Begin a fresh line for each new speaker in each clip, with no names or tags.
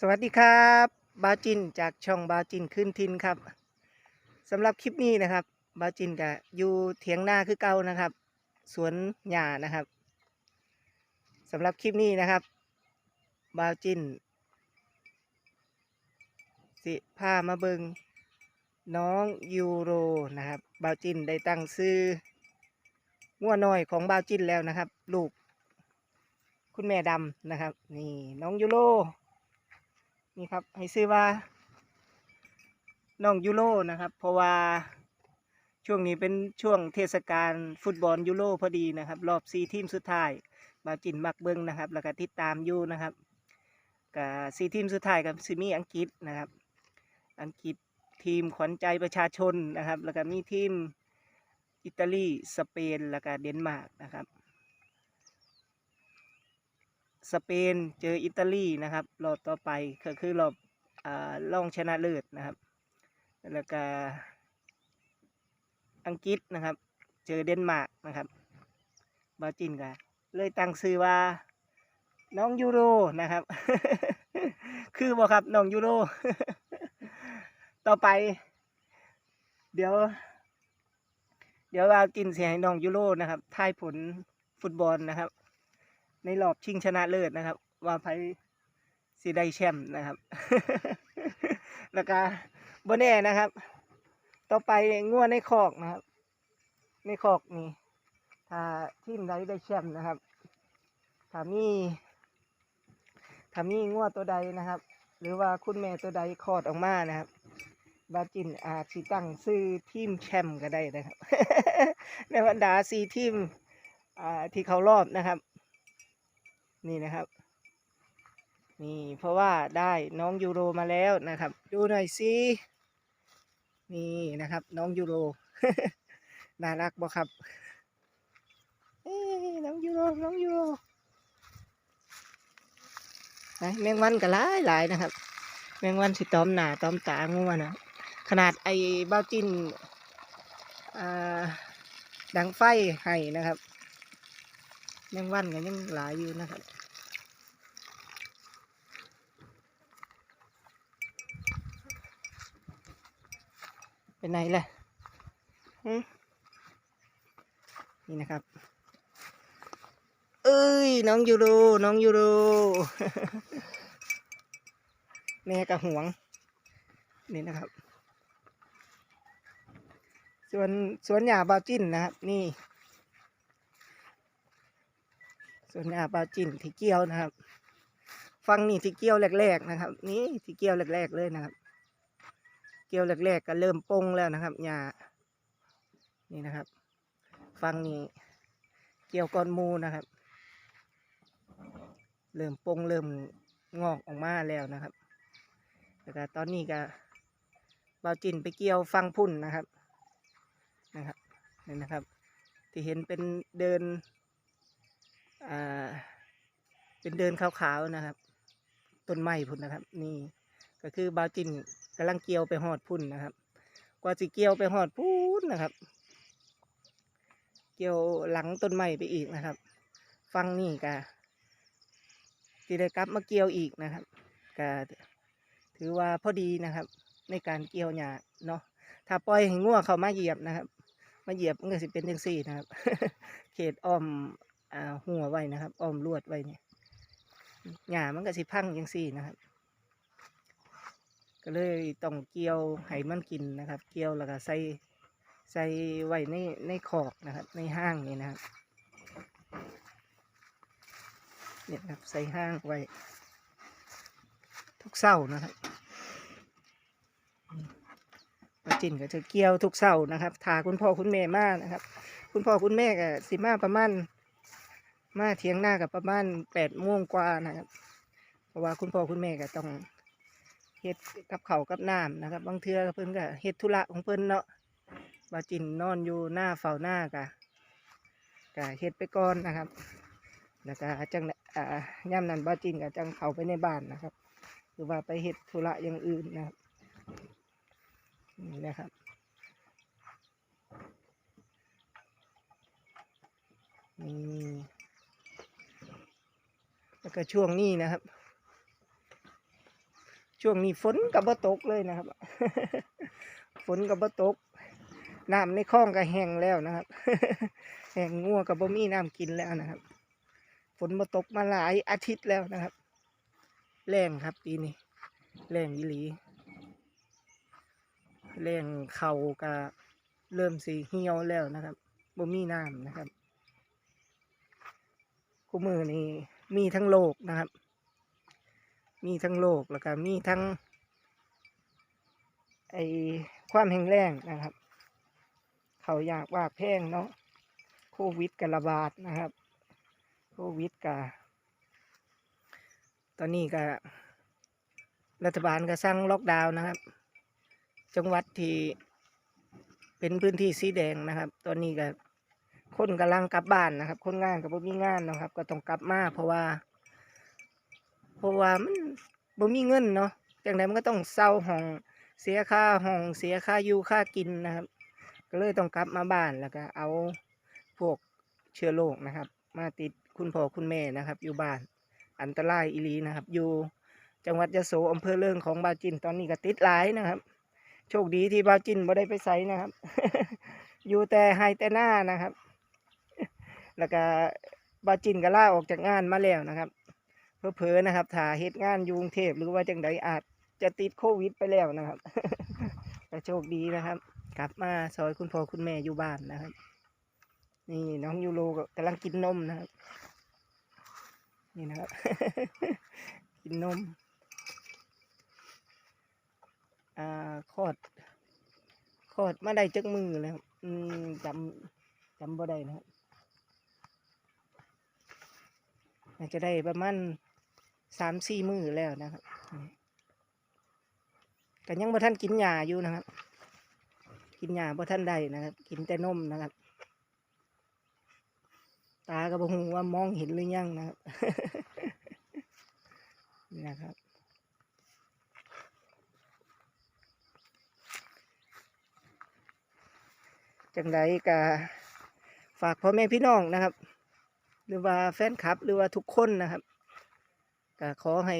สวัสดีครับ บาจินจากช่องบาจินขึ้นทินครับสำหรับคลิปนี้นะครับ บาจินกับอยู่เถียงหน้าคือเก่านะครับ สวนหญ้านะครับสำหรับคลิปนี้นะครับ บาจิน สิพามาเบิงน้องยูโรนะครับ บาจินได้ตั้งซื้องัวน้อยของบาจินแล้วนะครับ ลูก คุณแม่ดำนะครับ นี่น้องยูโร นี่ครับ ให้ซื้อว่าน้องยูโรนะครับ เพราะว่าช่วงนี้เป็นช่วงเทศกาลฟุตบอลยูโรพอดีนะครับ รอบซีทีมสุดท้ายบาจินมักเบิ้งนะครับ แล้วก็ติดตามอยู่นะครับกับซีทีมสุดท้ายกับซิมีอังกฤษนะครับ อังกฤษทีมขวัญใจประชาชนนะครับ แล้วก็มีทีมอิตาลีสเปนแล้วก็เดนมาร์กนะครับ สเปนเจออิตาลีนะครับรอบต่อไปก็คือรอบอ่ารองชนะเลิศนะครับ แล้วก็อังกฤษนะครับ เจอเดนมาร์กนะครับบราจินก็เลยตั้งชื่อว่าน้องยูโรนะครับ คือบอกครับน้องยูโร ต่อไป เดี๋ยว เดี๋ยวเราจินเสียให้น้องยูโรนะครับทายผลฟุตบอลนะครับ ในรอบชิงชนะเลิศนะครับ ว่าไพสิได้แชมป์นะครับ แล้วก็บนแน่นะครับ ต่อไปงัวในคอกนะครับ ในคอกนี่ถ้าทีมใดได้แชมป์นะครับถ้ามีถ้ามีงัวตัวใดนะครับ หรือว่าคุณแม่ตัวใดคลอดออกมานะครับบาจินอาจสิตั้งซื้อทีมแชมป์ก็ได้นะครับ ในบรรดาสีทีมที่เขารอบนะครับ นี่นะครับ นี่เพราะว่าได้น้องยูโรมาแล้วนะครับ ดูหน่อยสินี่นะครับ น้องยูโรน่ารักบ่ครับเอ้น้องยูโรน้องยูโรแมงวันก็หลายหลายนะครับ แมงวันสิตอมหนาตอมตางูอะนะขนาดไอ้เบ้าจินดังไฟให้นะครับ แมงวันก็ยังหลายอยู่นะครับ เป็นไหนล่ะนี่นะครับ เอ้ย น้องยูโรน้องยูโรแม่กระหวง นี่นะครับ สวนสวนหญ้าบาจิ้นนะครับ นี่สวนหญ้าบาจิ้นที่เกี่ยวนะครับ ฟังนี่ที่เกี่ยวแรกๆนะครับ นี่ที่เกี่ยวแรกๆเลยนะครับ เกี่ยวแรกๆก็เริ่มปงแล้วนะครับหญ้านี่นะครับฟังนี่เกี่ยวก้อนมูนะครับ เริ่มปงเริ่มงอกออกมาแล้วนะครับแล้วก็ตอนนี้ก็เบาจินไปเกี่ยวฟังพุ่นนะครับนะครับนี่นะครับ ที่เห็นเป็นเดินอ่าเป็นเดินขาวๆนะครับต้นไม้พุ่นนะครับ นี่ก็คือบาจิน กำลังเกี่ยวไปหอดพุ่นนะครับ กว่าจะเกี่ยวไปหอดพุ่นนะครับ เกี่ยวหลังต้นไม้ไปอีกนะครับ ฟังนี่ก็ที่ได้กลับมาเกี่ยวอีกนะครับก็ถือว่าพอดีนะครับ ในการเกี่ยวหญ้าเนาะถ้าปล่อยให้งัวเขามาเหยียบนะครับ มาเหยียบมันก็สิเป็นจังซี่นะครับ เขตอ้อมอ่าหัวไว้นะครับ อ้อมลวดไว้เนี่ยหญ้ามันก็สิพังจังซี่นะครับ ก็เลยต้องเกี่ยวให้มันกินนะครับ เกี่ยวแล้วก็ใส่ใส่ไว้ในในขอกนะครับ ในห้างนี่นะครับเนี่ยครับใส่ห้างไว้ ทุกเสาร์นะครับป้าจินก็จะเกี่ยวทุกเสาร์นะครับถาคุณพ่อคุณแม่มานะครับ คุณพ่อคุณแม่ก็สิมาประมาณมาเทียงหน้ากับประมาณแปดโมงกว่านะครับ เพราะว่าคุณพ่อคุณแม่ก็ต้อง เฮ็ดกับเขากับน้ำนะครับ บางเทื่อเพิ่นก็เฮ็ดธุระของเพิ่นเนาะบาจินนอนอยู่หน้าเฝ้าหน้ากะกะเฮ็ดไปก่อนนะครับ แล้วก็จังอ่าย่ำนั้นบาจินก็จังเขาไปในบ้านนะครับ หรือว่าไปเฮ็ดธุระอย่างอื่นนะครับนี่นะครับนี่แล้วก็ช่วงนี้นะครับ ช่วงนี้ฝนกับบ่ตกเลยนะครับ ฝนกับบ่ตกน้ำในคลองก็แห้งแล้วนะครับแห้งงัวกับบ่มีน้ำกินแล้วนะครับ ฝนบ่ตกมาหลายอาทิตย์แล้วนะครับ แรงครับปีนี้แรงอีหลีแรงเข่าก็เริ่มสีเหี่ยวแล้วนะครับบ่มีน้ำนะครับกูมือนี้มีทั้งโลกนะครับ มีทั้งโลกแล้วก็มีทั้งไอความแห้งแล้งนะครับ เขาอยากว่าแพงเนาะโควิดกระบาดนะครับ โควิดกะตอนนี้ก็รัฐบาลก็สั่งล็อกดาวน์นะครับ จังหวัดที่เป็นพื้นที่สีแดงนะครับ ตอนนี้ก็คนกำลังกลับบ้านนะครับ คนงานกับบ่มีงานนะครับ ก็ต้องกลับมาเพราะว่า เพราะว่ามันบ่มีเงินเนาะจังไดมันก็ต้องเศร้าห้องเสียค่าห้องเสียค่าอยู่ค่ากินนะครับ ก็เลยต้องกลับมาบ้านแล้วก็เอาพวกเชื้อโรคนะครับ มาติดคุณพ่อคุณแม่นะครับ อยู่บ้านอันตรายอีลีนะครับ อยู่จังหวัดยะโสอำเภอเลิงของบาจินตอนนี้ก็ติดหลายนะครับ โชคดีที่บาจินบ่ได้ไปไสนะครับ อยู่แต่ไฮแต่หน้านะครับ แล้วก็บาจินก็ล่าออกจากงานมาแล้วนะครับ เพอๆนะครับถ้าเหตุงานยูงเทพหรือว่าจังใดอาจจะติดโควิดไปแล้วนะครับก็โชคดีนะครับ กลับมาซอยคุณพ่อคุณแม่อยู่บ้านนะครับ นี่น้องยูโรก็กำลังกินนมนะครับ นี่นะครับ กินนมอ่าคอดคอดมาได้จักมือแล้วอืมจำจำบ่ได้นะครับจะได้ประมาณ สามสี่มือแล้วนะครับนี่ยังบ่ท่านกินยาอยู่นะครับ กินยาบ่ท่านได้นะครับ กินแต่นมนะครับ ตาก็บ่ฮู้ว่ามองเห็นหรือยังนะครับนี่นะครับจังใดก็ฝากพ่อแม่พี่น้องนะครับ หรือว่าแฟนคลับ หรือว่าทุกคนนะครับ ก็ขอให้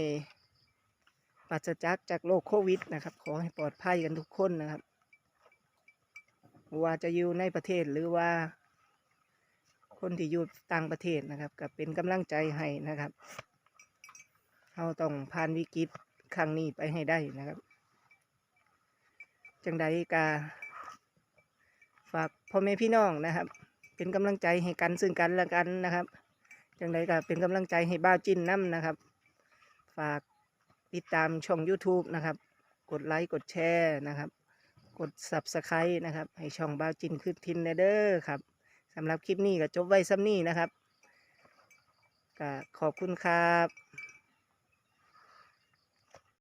ปราศจากจากโรคโควิดนะครับ ขอให้ปลอดภัยกันทุกคนนะครับ ว่าจะอยู่ในประเทศหรือว่า คนที่อยู่ต่างประเทศนะครับก็เป็นกำลังใจให้นะครับเราต้องผ่านวิกฤตครั้งนี้ไปให้ได้นะครับ จังใดกาฝากพ่อแม่พี่น้องนะครับ เป็นกำลังใจให้กันซึ่งกันและกันนะครับ จังใดก็เป็นกำลังใจให้บ้าจิ้นน้ำนะครับ ฝากติดตามช่อง YouTube นะครับ กดไลค์กดแชร์นะครับ กด Subscribe นะครับ ให้ช่องบ้าจิ้นขึ้นทินเดอร์ครับสำหรับคลิปนี้ก็จบไว้ซ้ำนี้นะครับก็ขอบคุณครับ